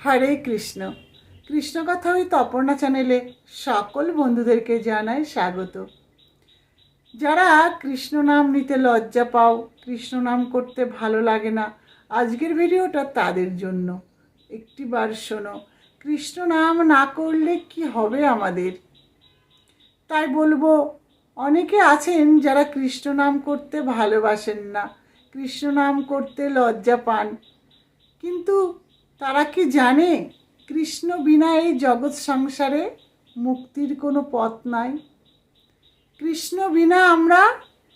হরে কৃষ্ণ। কৃষ্ণ কথা ওই তপর্ণা চ্যানেলে সকল বন্ধুদেরকে জানাই স্বাগত। যারা কৃষ্ণ নাম নিতে লজ্জা পাও, কৃষ্ণ নাম করতে ভালো লাগে না, আজকের ভিডিওটা তাদের জন্য। একটি বার শোনো, কৃষ্ণ নাম না করলে কি হবে আমাদের? তাই বলব, অনেকে আছেন যারা কৃষ্ণ নাম করতে ভালোবাসেন না, কৃষ্ণ নাম করতে লজ্জা পান। কিন্তু তারা কি জানে কৃষ্ণ বিনা এই জগৎ সংসারে মুক্তির কোনো পথ নাই? কৃষ্ণ বিনা আমরা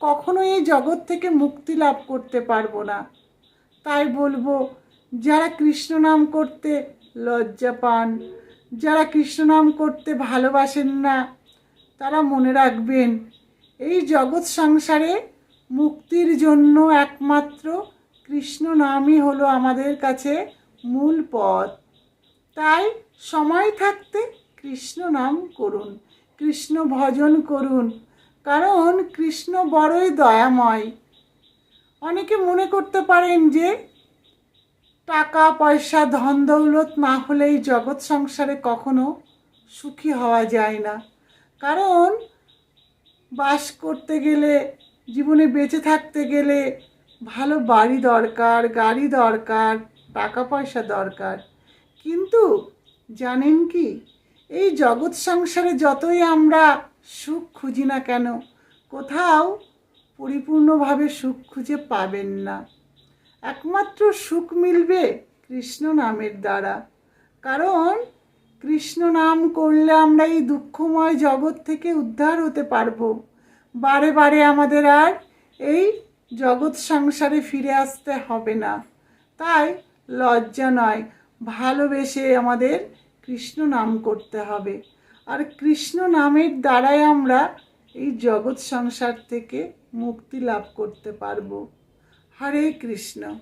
কখনো এই জগৎ থেকে মুক্তি লাভ করতে পারব না। তাই বলব, যারা কৃষ্ণ নাম করতে লজ্জা পান, যারা কৃষ্ণ নাম করতে ভালোবাসেন না, তারা মনে রাখবেন, এই জগৎ সংসারে মুক্তির জন্য একমাত্র কৃষ্ণ নামই হলো আমাদের কাছে মূল পথ তাই সময় থাকতে কৃষ্ণ নাম করুন, কৃষ্ণ ভজন করুন, কারণ কৃষ্ণ বড়ই দয়াময়। অনেকে মনে করতে পারেন যে, টাকা, পয়সা, ধন, দৌলত না হলেই জগৎ সংসারে কখনো সুখী হওয়া যায় না। কারণ বাস করতে গেলে, জীবনে বেঁচে থাকতে গেলে ভালো বাড়ি দরকার, গাড়ি দরকার টাকা পয়সা দরকার। কিন্তু জানেন কি, এই জগৎ সংসারে যতই আমরা সুখ খুঁজি না কেন, কোথাও পরিপূর্ণভাবে সুখ খুঁজে পাবেন না। একমাত্র সুখ মিলবে কৃষ্ণ নামের দ্বারা। কারণ কৃষ্ণ নাম করলে আমরা এই দুঃখময় জগৎ থেকে উদ্ধার হতে পারব। বারে বারে আমাদের আর এই জগৎ সংসারে ফিরে আসতে হবে না। তাই লজ্জা নয়। ভালোবেসে আমাদের কৃষ্ণ নাম করতে হবে। আর কৃষ্ণ নামের দ্বারাই আমরা এই জগৎ সংসার থেকে মুক্তি লাভ করতে পারব। হরে কৃষ্ণ।